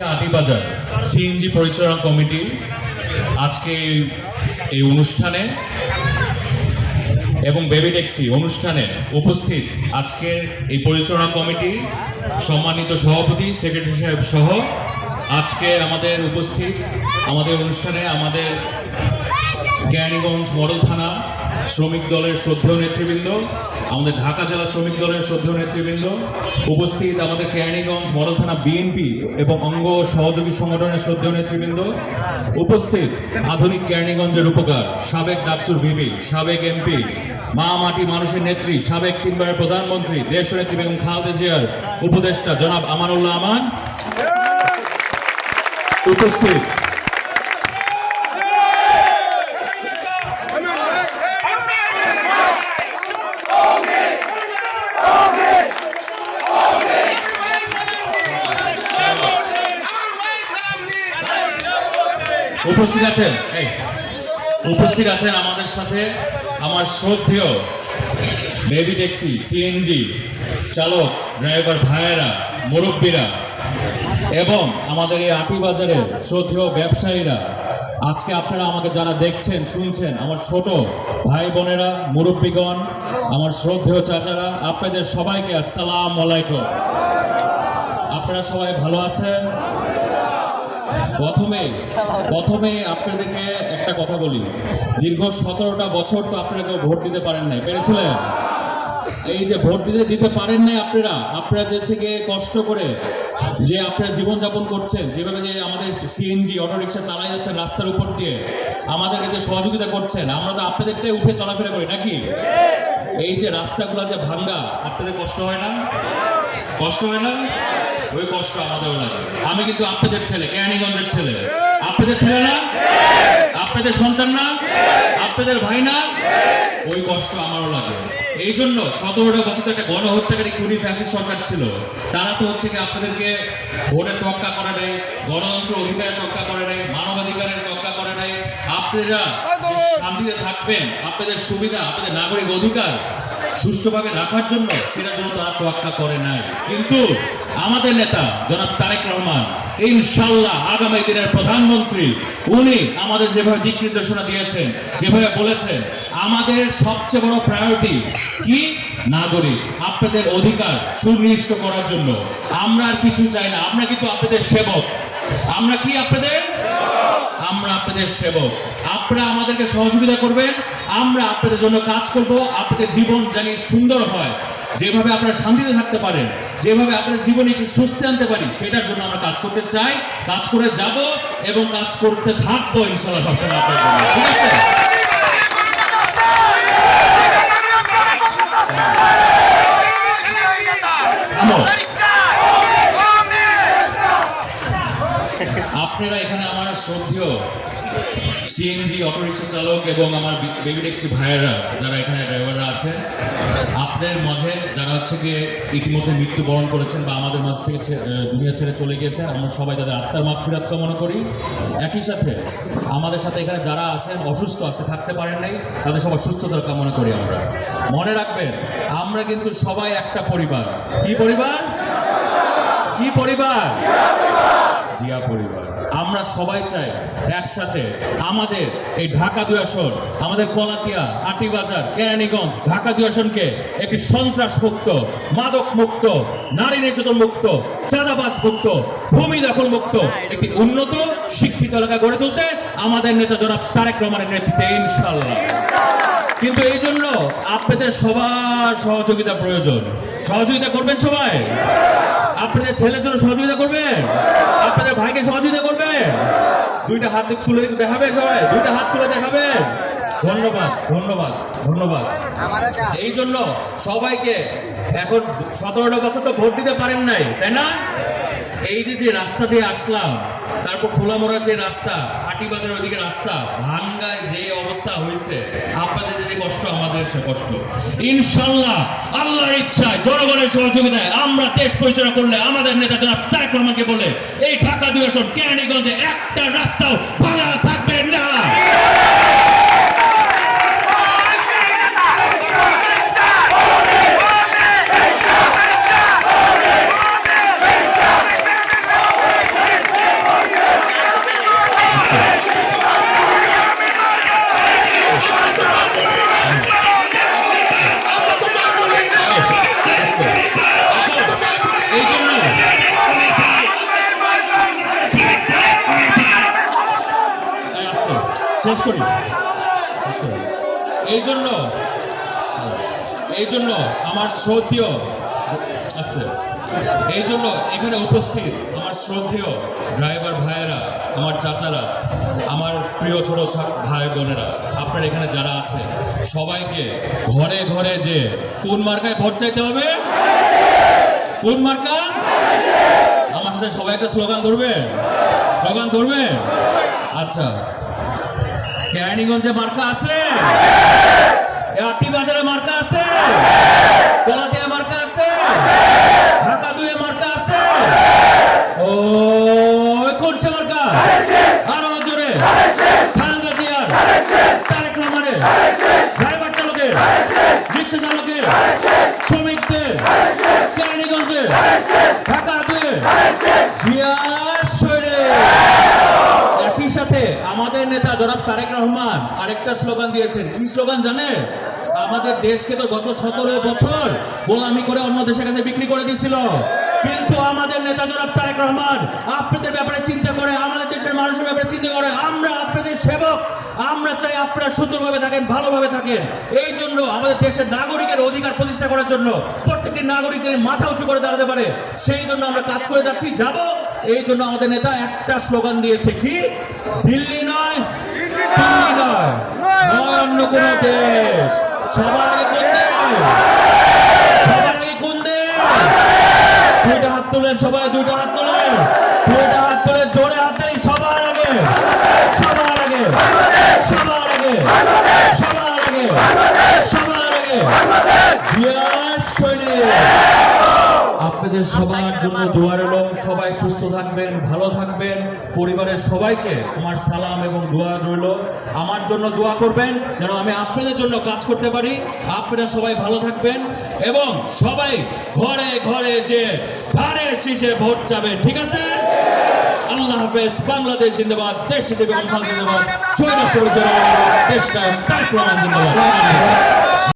Atibazar CNG পরিচালনা committee আজকে এই অনুষ্ঠানে এবং বেবি ট্যাক্সি অনুষ্ঠানে উপস্থিত আজকের এই পরিচালনা কমিটি সম্মানিত সভাপতি সেক্রেটারি সাহেব সহ আজকে আমাদের উপস্থিত আমাদের অনুষ্ঠানে আমাদের কেরানীগঞ্জ মডেল থানা শ্রমিক দলের শ্রদ্ধেয় নেতৃবৃন্দ, আমাদের ঢাকা জেলা শ্রমিক দলের শ্রদ্ধেয় নেতৃবৃন্দ, উপস্থিত আমাদের কেরানীগঞ্জ মডেল থানা বিএনপি এবং অঙ্গ সহযোগী সংগঠনের শ্রদ্ধেয় নেতৃবৃন্দ, উপস্থিত আধুনিক কেরানীগঞ্জের উপকার সাবেক ডাকসুর ভিপি, সাবেক এমপি মা মাটি মানুষের নেত্রী, সাবেক তিনবারের প্রধানমন্ত্রী, দেশ নেত্রী বেগম খালেদা জিয়ার উপদেষ্টা জনাব আমানুল্লাহ আমান। উপস্থিত উপস্থিত আছেন? উপস্থিত আছেন আমাদের সাথে আমার শ্রদ্ধেয় বেবি ট্যাক্সি সিএনজি চালক, ড্রাইভার ভাইয়েরা, মুরব্বীরা, এবং আমাদের এই আটি বাজারের শ্রদ্ধেয় ব্যবসায়ীরা, আজকে আপনারা আমাকে যারা দেখছেন, শুনছেন, আমার ছোট ভাই বোনেরা, মুরব্বীগণ, আমার শ্রদ্ধেয় চাচারা, আপনাদের সবাইকে আসসালাম আলাইকুম। আপনারা সবাই ভালো আছেন? প্রথমে প্রথমে আপনাদেরকে একটা কথা বলি। দীর্ঘ সতেরোটা বছর তো আপনারা কেউ ভোট দিতে পারেন নাই, পেরেছিলেন? এই যে ভোট দিতে দিতে পারেন নাই আপনারা আপনারা যে থেকে কষ্ট করে যে আপনারা জীবনযাপন করছেন, যেভাবে যে আমাদের সিএনজি অটোরিকশা চালাই যাচ্ছেন রাস্তার উপর দিয়ে, আমাদেরকে যে সহযোগিতা করছেন, আমরা তো আপনাদেরটাই উঠে চলাফেরা করি, নাকি? এই যে রাস্তাগুলো যে ভাঙ্গা, আপনাদের কষ্ট হয় না? কষ্ট হয় না? ওই কষ্ট আমাদেরও লাগে আমি কিন্তু আপনাদের ছেলে, কেরানীগঞ্জের ছেলে। আপনাদের ছেলে না? আপনাদের সন্তান না? আপনাদের ভাই না? ওই কষ্ট আমারও লাগে। এই জন্য সতেরোটা বছর একটা গণহত্যাকারী কুড়ি ফ্যাসিস্ট সরকার ছিল। তারা তো হচ্ছে কি আপনাদেরকে ভোটের তোয়াক্কা করে নেই, গণতন্ত্র অধিকারের তোয়াক্কা করে নেই, মানবাধিকারের তোয়াক্কা করে নেই। আপনারা শান্তিতে থাকবেন, আপনাদের সুবিধা, আপনাদের নাগরিক অধিকার সুষ্ঠুভাবে রাখার জন্য সেটার জন্য তারা তোয়াক্কা করে নাই। কিন্তু আমাদের নেতা, জনাব তারেক রহমান ইনশাল্লাহ আগামী দিনের প্রধানমন্ত্রী, উনি আমাদের যেভাবে দিক নির্দেশনা দিয়েছেন, যেভাবে বলেছেন, আমাদের সবচেয়ে বড় প্রায়োরিটি কি? নাগরিক, আপনাদের অধিকার সুনিশ্চিত করার জন্য। আমরা আর কিছু চাই না, আমরা কিন্তু আপনাদের সেবক। আমরা কি আপনাদের আমরা আপনাদের সেবক। আপনারা আমাদেরকে সহযোগিতা করবেন, আমরা আপনাদের জন্য কাজ করব, আপনাদের জীবন জানি সুন্দর হয়। যেভাবে আপনারা শান্তিতে থাকতে পারেন, যেভাবে আপনাদের জীবনে একটু সুস্থ আনতে পারি, সেটার জন্য আমরা কাজ করতে চাই, কাজ করে যাব এবং কাজ করতে থাকব ইনশাল্লাহ সবসময় আপনার জন্য। ঠিক আছে? সিএনজি অটোরিক্সা চালক এবং আমার বেবি ট্যাক্সি ভাইয়েরা, যারা এখানে ড্রাইভাররা আছেন, আপনাদের মাঝে যারা হচ্ছে গিয়ে ইতিমধ্যে মৃত্যুবরণ করেছেন বা আমাদের মাঝ থেকে দুনিয়া ছেড়ে চলে গিয়েছেন আমরা সবাই তাদের আত্মার মাগফিরাত কামনা করি। একই সাথে আমাদের সাথে এখানে যারা আছেন, অসুস্থ, আজকে থাকতে পারেন নাই, তাদের সবার সুস্থতার কামনা করি আমরা। মনে রাখবেন, আমরা কিন্তু সবাই একটা পরিবার। কি পরিবার? কি পরিবার? জিয়া পরিবার। আমরা সবাই চাই একসাথে আমাদের এই ঢাকা দুই আসন আমাদের কলাতিয়া, আটিবাজার, কেরানীগঞ্জ, ঢাকা দুই আসনকে একটি সন্ত্রাস মুক্ত মাদক মুক্ত নারী নির্যাতন মুক্ত, চাঁদাবাজ মুক্ত, ভূমি দখল মুক্ত, একটি উন্নত, শিক্ষিত এলাকা গড়ে তুলতে আমাদের নেতা জনাব তারেক রহমানের নেতৃত্বে ইনশাল্লাহ কিন্তু এই জন্য আপনাদের সবার সহযোগিতা প্রয়োজন। সহযোগিতা করবেন সবাই? আপনাদের ছেলের জন্য সহযোগিতা করবেন আপনাদের ভাইকে সহযোগিতা করবেন দুইটা হাত তুলে দেখাবেন সবাই? দুইটা হাত তুলে দেখাবেন ধন্যবাদ ধন্যবাদ ধন্যবাদ। এই জন্য সবাইকে এখন সতেরোটা বছর তো ভোট দিতে পারেন নাই, তাই না? এই যে যে রাস্তা দিয়ে আসলাম, তারপর খোলামোড়া যে রাস্তা আটি বাজারের ওদিকে রাস্তা, ভাঙ্গায় যে অবস্থা হয়েছে। আপনাদের যে কষ্ট, আমাদের সে কষ্ট। ইনশাল্লাহ, আল্লাহর ইচ্ছায়, জনগণের সহযোগিতায় আমরা দেশ পরিচালনা করলে আমাদের নেতা যারা তারেক রহমানকে বলে, এই ঢাকা দুই আসন, কেরানীগঞ্জে একটা রাস্তাও ভাঙা শেষ করি। এই জন্য এই জন্য আমার শ্রদ্ধেয়, আস্তে। এই জন্য এখানে উপস্থিত আমার শ্রদ্ধেয় ড্রাইভার ভাইয়েরা, আমার চাচারা, আমার প্রিয় ছোট ভাই বোনেরা, আপনারা এখানে যারা আছে, সবাইকে ঘরে ঘরে যে কোন মার্কায় ভোট চাইতে হবে? কোন মার্কা? আমার সাথে সবাই একটা স্লোগান ধরবেন? স্লোগান ধরবেন? আচ্ছা। কেরানীগঞ্জে মার্কা আছে? বাজারে মার্কা আছে? কলাতিয়া মার্কা আছে? ঢাকা দুয়ে মার্কা আছে? ও কোন সে মার্কা? আরও জোরে। খালেদা জিয়ার। তারেক রহমানের। ড্রাইভার চালকের। রিক্সা চালকের। শ্রমিকদের। কেরানীগঞ্জের। ঢাকা দুয়ে। জিয়া শৈরে একই সাথে আমাদের নেতা জনাব তারেক রহমান আরেকটা স্লোগান দিয়েছেন। কি স্লোগান জানে? আমাদের দেশকে তো গত সতেরো বছর গোলামি করে অন্য দেশের কাছে বিক্রি করে দিয়েছিল। কিন্তু আমাদের নেতা জনাব তারেক রহমান আপনাদের ব্যাপারে চিন্তা করে, আমাদের দেশের মানুষের ব্যাপারে চিন্তা করে, আমরা আপনাদের সেবক। আমরা চাই আপনারা সুন্দরভাবে থাকেন, ভালোভাবে থাকেন। এই জন্য আমাদের দেশের নাগরিকের অধিকার প্রতিষ্ঠা করার জন্য প্রত্যেকটি নাগরিক যেন মাথা উঁচু করে দাঁড়াতে পারে, সেই জন্য আমরা কাজ করে যাচ্ছি, যাব। এই জন্য আমাদের নেতা একটা স্লোগান দিয়েছে কি? দিল্লি নয় দিল্লি নয় নয় অন্য কোনো দেশ। সবার আগে কোন দেশ সবার আগে কোন দেশ দুইটা হাত তোলেন সবাই, দুইটা হাত তোলেন। দুইটা হাত তোলেন জোরে হাত তালি, সবার আগে সবার আগে সবার আগে সবার আগে সবার আগে। আপনাদের সবার জন্য দোয়া রইল সবাই সুস্থ থাকবেন, ভালো থাকবেন। পরিবারের সবাইকে আমার সালাম এবং দোয়া রইল। আমার জন্য দোয়া করবেন, যেন আমি আপনাদের জন্য কাজ করতে পারি। আপনারা সবাই ভালো থাকবেন। এবং সবাই ঘরে ঘরে যে ধারে শীষে ভোট যাবে ঠিক আছে? আল্লাহ হাফেজ, বাংলাদেশ জিন্দাবাদ, দেশ খাল জিন্দাবাদ ছয় রাষ্ট্র দেশ নায়ক তারেক রহমান জিন্দাবাদ।